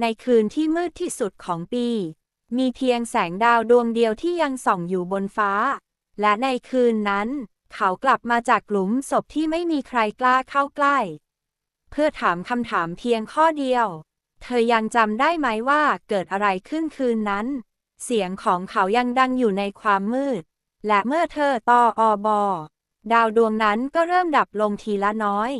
ในคืนที่มืดที่สุดของปี มีเพียงแสงดาวดวงเดียวที่ยังส่องอยู่บนฟ้า และในคืนนั้น เขากลับมาจากหลุมศพที่ไม่มีใครกล้าเข้าใกล้ เพื่อถามคำถามเพียงข้อเดียว เธอยังจำได้ไหมว่าเกิดอะไรขึ้นคืนนั้น เสียงของเขายังดังอยู่ในความมืด และเมื่อเธอตออบอดาวดวงนั้นก็เริ่มดับลงทีละน้อย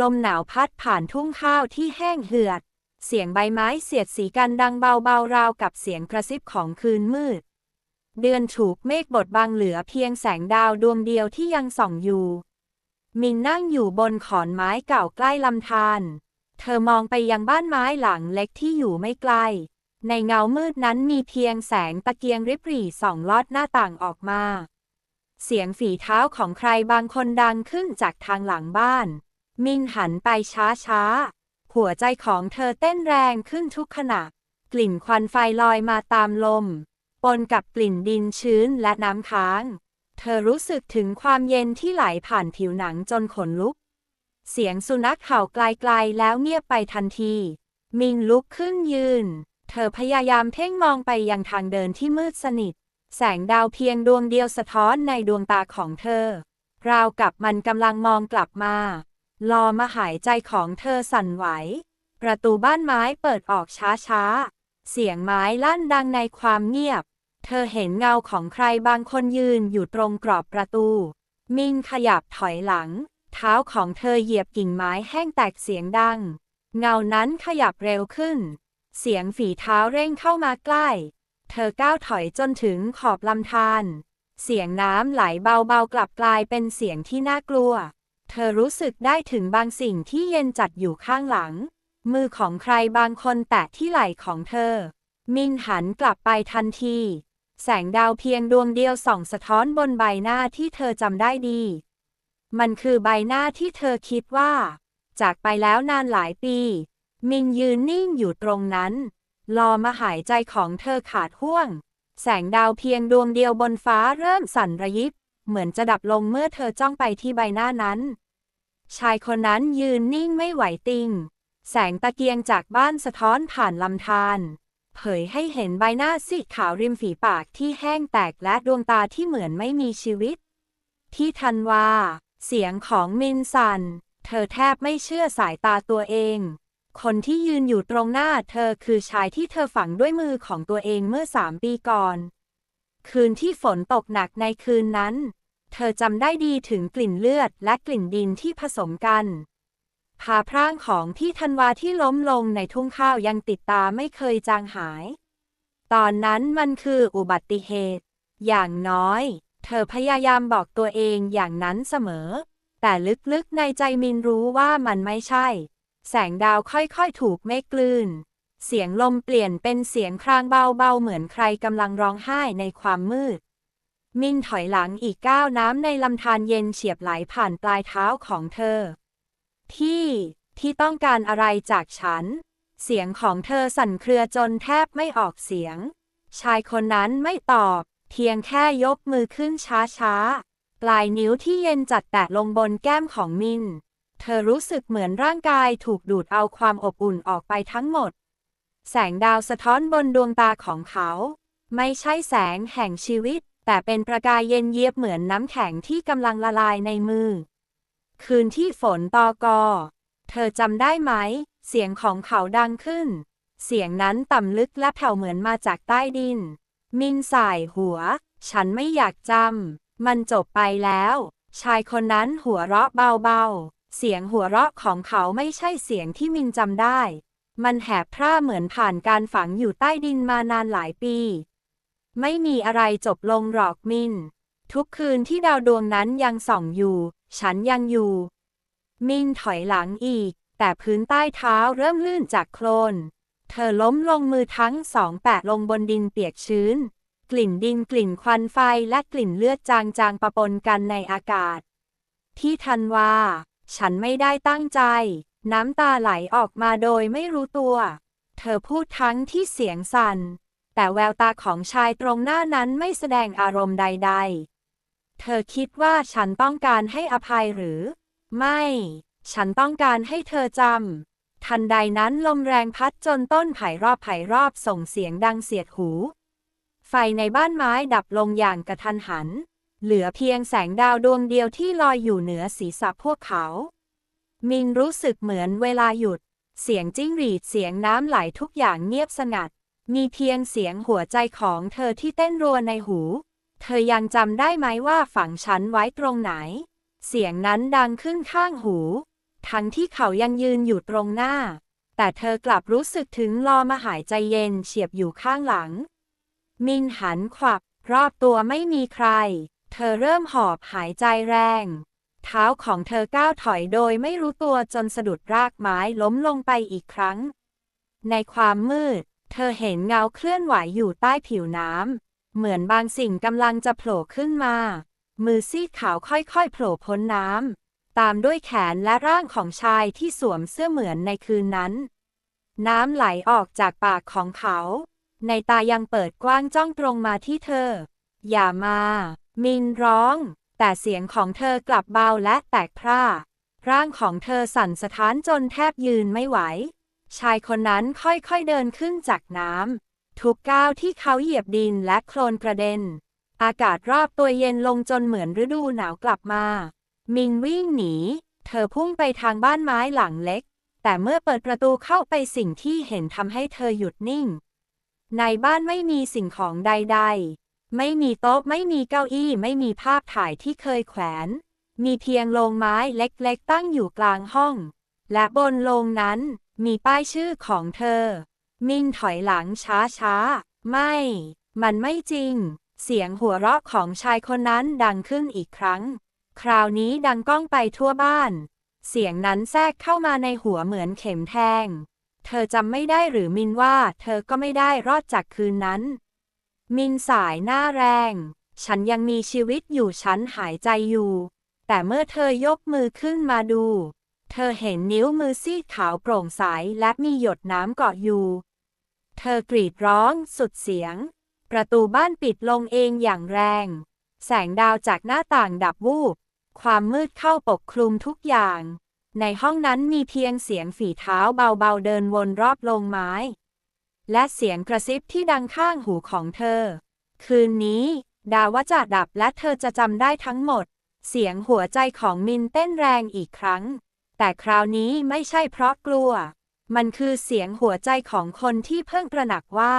ลมหนาวพัดผ่านทุ่งข้าวที่แห้งเหือด เสียงใบไม้เสียดสีกันดังเบาๆราวกับเสียงกระซิบของคืนมืด เดือนถูกเมฆบดบังเหลือเพียงแสงดาวดวงเดียวที่ยังส่องอยู่ มินนั่งอยู่บนขอนไม้เก่าใกล้ลำธารเธอมองไปยังบ้านไม้หลังเล็กที่อยู่ไม่ไกล ในเงามืดนั้นมีเพียงแสงตะเกียงริบหรี่ส่องลอดหน้าต่างออกมา เสียงฝีเท้าของใครบางคนดังขึ้นจากทางหลังบ้าน มินหันไปช้าๆ หัวใจของเธอเต้นแรงขึ้นทุกขณะ กลิ่นควันไฟลอยมาตามลม ปนกับกลิ่นดินชื้นและน้ำค้าง เธอรู้สึกถึงความเย็นที่ไหลผ่านผิวหนังจนขนลุก เสียงสุนัขเห่าไกลๆแล้วเงียบไปทันที มินลุกขึ้นยืน เธอพยายามเพ่งมองไปยังทางเดินที่มืดสนิท แสงดาวเพียงดวงเดียวสะท้อนในดวงตาของเธอ ราวกับมันกำลังมองกลับมา รอมาหายใจของเธอสั่นไหว ประตูบ้านไม้เปิดออกช้าๆ เสียงไม้ลั่นดังในความเงียบ เธอเห็นเงาของใครบางคนยืนอยู่ตรงกรอบประตู มินขยับถอยหลัง เท้าของเธอเหยียบกิ่งไม้แห้งแตกเสียงดัง เงานั้นขยับเร็วขึ้น เสียงฝีเท้าเร่งเข้ามาใกล้ เธอก้าวถอยจนถึงขอบลำธารเสียงน้ำไหลเบาๆกลับกลายเป็นเสียงที่น่ากลัว เธอรู้สึกได้ถึงบางสิ่งที่เย็นจัดอยู่ข้างหลัง มือของใครบางคนแตะที่ไหล่ของเธอ มินหันกลับไปทันที แสงดาวเพียงดวงเดียวส่องสะท้อนบนใบหน้าที่เธอจำได้ดี มันคือใบหน้าที่เธอคิดว่า จากไปแล้วนานหลายปี มินยืนนิ่งอยู่ตรงนั้น รอมาหายใจของเธอขาดห่วง แสงดาวเพียงดวงเดียวบนฟ้าเริ่มสั่นระยิบ เหมือนจะดับลงเมื่อเธอจ้องไปที่ใบหน้านั้น ชายคนนั้นยืนนิ่งไม่ไหวติง แสงตะเกียงจากบ้านสะท้อนผ่านลำธารเผยให้เห็นใบหน้าซีดขาวริมฝีปากที่แห้งแตกและดวงตาที่เหมือนไม่มีชีวิต ที่ทันว่าเสียงของมินซัน เธอแทบไม่เชื่อสายตาตัวเอง คนที่ยืนอยู่ตรงหน้าเธอคือชายที่เธอฝังด้วยมือของตัวเองเมื่อสามปีก่อน คืนที่ฝนตกหนักในคืนนั้น เธอจำได้ดีถึงกลิ่นเลือดและกลิ่นดินที่ผสมกันพาพร่างของพี่ธันวาที่ล้มลงในทุ่งข้าวยังติดตาไม่เคยจางหาย ตอนนั้นมันคืออุบัติเหตุ อย่างน้อย เธอพยายามบอกตัวเองอย่างนั้นเสมอ แต่ลึกๆในใจมินรู้ว่ามันไม่ใช่ แสงดาวค่อยๆถูกเมฆกลืน เสียงลมเปลี่ยนเป็นเสียงครางเบาๆเหมือนใครกำลังร้องไห้ในความมืด มินถอยหลังอีกก้าวน้ำในลำธารเย็นเฉียบไหลผ่านปลายเท้าของเธอ ที่ที่ต้องการอะไรจากฉัน เสียงของเธอสั่นเครือจนแทบไม่ออกเสียง ชายคนนั้นไม่ตอบ เพียงแค่ยกมือขึ้นช้าๆ ปลายนิ้วที่เย็นจัดแตะลงบนแก้มของมิน เธอรู้สึกเหมือนร่างกายถูกดูดเอาความอบอุ่นออกไปทั้งหมด แสงดาวสะท้อนบนดวงตาของเขา ไม่ใช่แสงแห่งชีวิต แต่เป็นประกายเย็นเยียบเหมือนน้ำแข็งที่กำลังละลายในมือ คืนที่ฝนตอกอ เธอจำได้ไหม เสียงของเขาดังขึ้น เสียงนั้นต่ำลึกและแผ่วเหมือนมาจากใต้ดิน มินสายหัว ฉันไม่อยากจำ มันจบไปแล้ว ชายคนนั้นหัวเราะเบาๆ เสียงหัวเราะของเขาไม่ใช่เสียงที่มินจำได้ มันแหบพร่าเหมือนผ่านการฝังอยู่ใต้ดินมานานหลายปี ไม่มีอะไรจบลงหรอกมิน ทุกคืนที่ดาวดวงนั้นยังส่องอยู่ ฉันยังอยู่ มินถอยหลังอีก แต่พื้นใต้เท้าเริ่มลื่นจากโคลน เธอล้มลงมือทั้งสองแปะลงบนดินเปียกชื้น กลิ่นดินกลิ่นควันไฟและกลิ่นเลือดจางๆปะปนกันในอากาศ ที่ทันว่า ฉันไม่ได้ตั้งใจ น้ำตาไหลออกมาโดยไม่รู้ตัว เธอพูดทั้งที่เสียงสั่น แต่แววตาของชายตรงหน้านั้นไม่แสดงอารมณ์ใด ๆ เธอคิดว่าฉันต้องการให้อภัยหรือ ไม่ ฉันต้องการให้เธอจำ ทันใดนั้นลมแรงพัดจนต้นไผ่รอบไผ่รอบส่งเสียงดังเสียดหู ไฟในบ้านไม้ดับลงอย่างกระทันหัน เหลือเพียงแสงดาวดวงเดียวที่ลอยอยู่เหนือศีรษะพวกเขา มินรู้สึกเหมือนเวลาหยุด เสียงจิ้งหรีดเสียงน้ำไหลทุกอย่างเงียบสงัด มีเพียงเสียงหัวใจของเธอที่เต้นรัวในหู เธอยังจำได้ไหมว่าฝังฉันไว้ตรงไหน เสียงนั้นดังขึ้นข้างหู ทั้งที่เขายังยืนอยู่ตรงหน้า แต่เธอกลับรู้สึกถึงลอมาหายใจเย็นเฉียบอยู่ข้างหลัง มินหันขวับ รอบตัวไม่มีใคร เธอเริ่มหอบหายใจแรง เท้าของเธอก้าวถอยโดยไม่รู้ตัวจนสะดุดรากไม้ล้มลงไปอีกครั้ง ในความมืด เธอเห็นเงาเคลื่อนไหวอยู่ใต้ผิวน้ำ เหมือนบางสิ่งกำลังจะโผล่ขึ้นมา มือซีดขาวค่อยๆ โผล่พ้นน้ำ ตามด้วยแขนและร่างของชายที่สวมเสื้อเหมือนในคืนนั้น น้ำไหลออกจากปากของเขา ในตายังเปิดกว้างจ้องตรงมาที่เธอ อย่ามา มินร้อง แต่เสียงของเธอกลับเบาและแตกพร่า ร่างของเธอสั่นสะท้านจนแทบยืนไม่ไหว ชายคนนั้นค่อยๆเดินขึ้นจากน้ำ ทุกก้าวที่เขาเหยียบดินและโคลนกระเด็น อากาศรอบตัวเย็นลงจนเหมือนฤดูหนาวกลับมา มินวิ่งหนี เธอพุ่งไปทางบ้านไม้หลังเล็ก แต่เมื่อเปิดประตูเข้าไปสิ่งที่เห็นทำให้เธอหยุดนิ่ง ในบ้านไม่มีสิ่งของใดๆ ไม่มีโต๊ะไม่มีเก้าอี้ไม่มีภาพถ่ายที่เคยแขวน มีเพียงโลงไม้เล็กๆ ตั้งอยู่กลางห้อง และบนโลงนั้น มีป้ายชื่อของเธอ มินถอยหลังช้าๆไม่ มันไม่จริง เสียงหัวเราะของชายคนนั้นดังขึ้นอีกครั้ง คราวนี้ดังก้องไปทั่วบ้าน เสียงนั้นแทรกเข้ามาในหัวเหมือนเข็มแทง เธอจำไม่ได้หรือมินว่า เธอก็ไม่ได้รอดจากคืนนั้น มินสายหน้าแรง ฉันยังมีชีวิตอยู่ฉันหายใจอยู่ แต่เมื่อเธอยกมือขึ้นมาดู เธอเห็นนิ้วมือซีดขาวโปร่งใสและมีหยดน้ำเกาะอยู่ เธอกรีดร้องสุดเสียง ประตูบ้านปิดลงเองอย่างแรง แสงดาวจากหน้าต่างดับวูบ ความมืดเข้าปกคลุมทุกอย่าง ในห้องนั้นมีเพียงเสียงฝีเท้าเบาๆเดินวนรอบโลงไม้ และเสียงกระซิบที่ดังข้างหูของเธอ คืนนี้ ดาวจะดับและเธอจะจำได้ทั้งหมด เสียงหัวใจของมินเต้นแรงอีกครั้ง แต่คราวนี้ไม่ใช่เพราะกลัว มันคือเสียงหัวใจของคนที่เพิ่งตระหนักว่า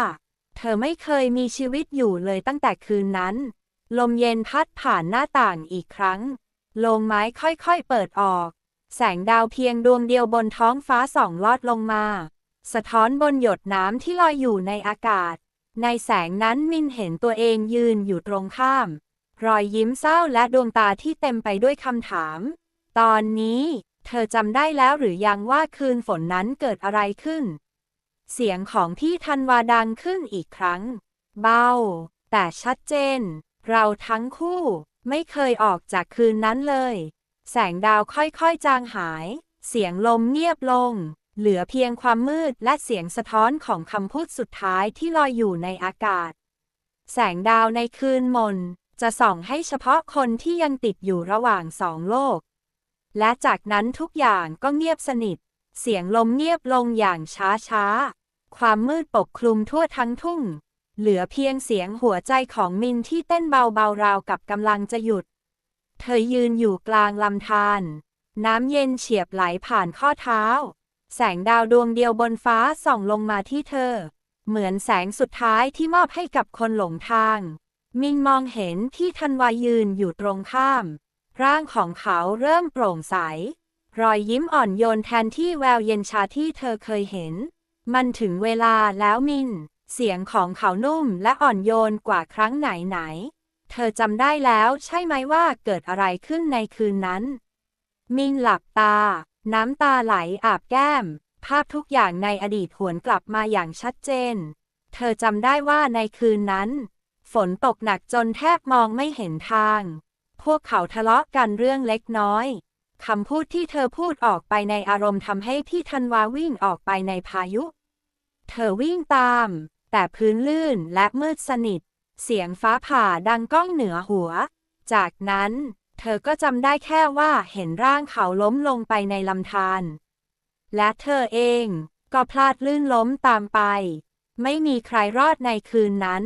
เธอไม่เคยมีชีวิตอยู่เลยตั้งแต่คืนนั้น ลมเย็นพัดผ่านหน้าต่างอีกครั้ง โลงไม้ค่อยๆเปิดออก แสงดาวเพียงดวงเดียวบนท้องฟ้าส่องลอดลงมา สะท้อนบนหยดน้ำที่ลอยอยู่ในอากาศ ในแสงนั้นมินเห็นตัวเองยืนอยู่ตรงข้าม รอยยิ้มเศร้าและดวงตาที่เต็มไปด้วยคำถาม ตอนนี้ เธอจำได้แล้วหรือยังว่าคืนฝนนั้นเกิดอะไรขึ้น เสียงของพี่ธันวาดังขึ้นอีกครั้ง เบา แต่ชัดเจน เราทั้งคู่ ไม่เคยออกจากคืนนั้นเลย แสงดาวค่อยๆจางหาย เสียงลมเงียบลง เหลือเพียงความมืดและเสียงสะท้อนของคำพูดสุดท้ายที่ลอยอยู่ในอากาศ แสงดาวในคืนมน จะส่องให้เฉพาะคนที่ยังติดอยู่ระหว่างสองโลก และจากนั้นทุกอย่างก็เงียบสนิท เสียงลมเงียบลงอย่างช้าๆความมืดปกคลุมทั่วทั้งทุ่ง เหลือเพียงเสียงหัวใจของมินที่เต้นเบาๆราวกับกำลังจะหยุด เธอยืนอยู่กลางลำธารน้ำเย็นเฉียบไหลผ่านข้อเท้า แสงดาวดวงเดียวบนฟ้าส่องลงมาที่เธอ เหมือนแสงสุดท้ายที่มอบให้กับคนหลงทาง มินมองเห็นที่ธันวายืนอยู่ตรงข้าม ร่างของเขาเริ่มโปร่งใส รอยยิ้มอ่อนโยนแทนที่แววเย็นชาที่เธอเคยเห็น มันถึงเวลาแล้วมิน เสียงของเขานุ่มและอ่อนโยนกว่าครั้งไหนไหน เธอจำได้แล้วใช่ไหมว่าเกิดอะไรขึ้นในคืนนั้น มินหลับตา น้ำตาไหลอาบแก้ม ภาพทุกอย่างในอดีตหวนกลับมาอย่างชัดเจน เธอจำได้ว่าในคืนนั้น ฝนตกหนักจนแทบมองไม่เห็นทาง พวกเขาทะเลาะกันเรื่องเล็กน้อยคำพูดที่เธอพูดออกไปในอารมณ์ทำให้พี่ธันวาวิ่งออกไปในพายุ เธอวิ่งตาม แต่พื้นลื่นและมืดสนิท เสียงฟ้าผ่าดังก้องเหนือหัว จากนั้น เธอก็จำได้แค่ว่าเห็นร่างเขาล้มลงไปในลำธารและเธอเองก็พลาดลื่นล้มตามไป ไม่มีใครรอดในคืนนั้น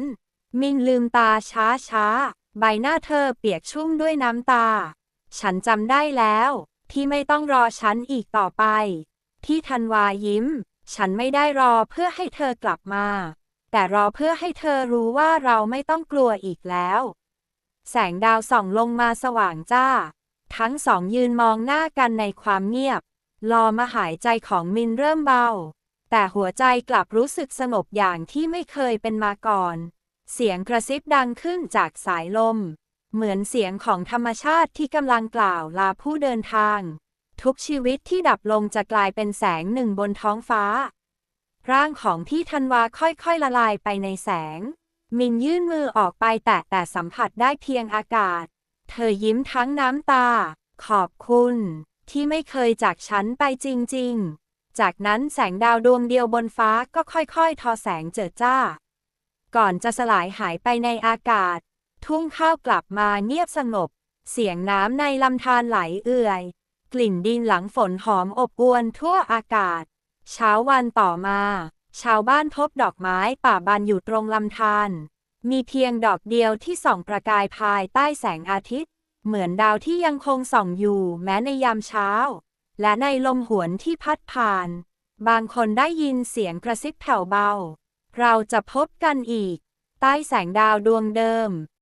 มินลืมตาช้าช้า ใบหน้าเธอเปียกชุ่มด้วยน้ำตา ฉันจำได้แล้ว ที่ไม่ต้องรอฉันอีกต่อไป ที่ธันวายิ้ม ฉันไม่ได้รอเพื่อให้เธอกลับมา แต่รอเพื่อให้เธอรู้ว่าเราไม่ต้องกลัวอีกแล้ว แสงดาวส่องลงมาสว่างจ้า ทั้งสองยืนมองหน้ากันในความเงียบ รอมาหายใจของมินเริ่มเบา แต่หัวใจกลับรู้สึกสงบอย่างที่ไม่เคยเป็นมาก่อน เสียงกระซิบดังขึ้นจากสายลม เหมือนเสียงของธรรมชาติที่กำลังกล่าวลาผู้เดินทาง ทุกชีวิตที่ดับลงจะกลายเป็นแสงหนึ่งบนท้องฟ้า ร่างของพี่ธันวาค่อยๆละลายไปในแสง มินยื่นมือออกไปแตะแต่สัมผัสได้เพียงอากาศ เธอยิ้มทั้งน้ำตา ขอบคุณ ที่ไม่เคยจากฉันไปจริง ๆ จากนั้นแสงดาวดวงเดียวบนฟ้าก็ค่อยๆ ทอแสงเจิดจ้า ก่อนจะสลายหายไปในอากาศ ทุ่งข้าวกลับมาเงียบสงบ เสียงน้ำในลำธารไหลเอื่อย กลิ่นดินหลังฝนหอมอบอวนทั่วอากาศ เช้าวันต่อมา ชาวบ้านพบดอกไม้ป่าบานอยู่ตรงลำธารมีเพียงดอกเดียวที่ส่องประกายภายใต้แสงอาทิตย์ เหมือนดาวที่ยังคงส่องอยู่แม้ในยามเช้า และในลมหวนที่พัดผ่าน บางคนได้ยินเสียงกระซิบแผ่วเบา เราจะพบกันอีก ใต้แสงดาวดวงเดิม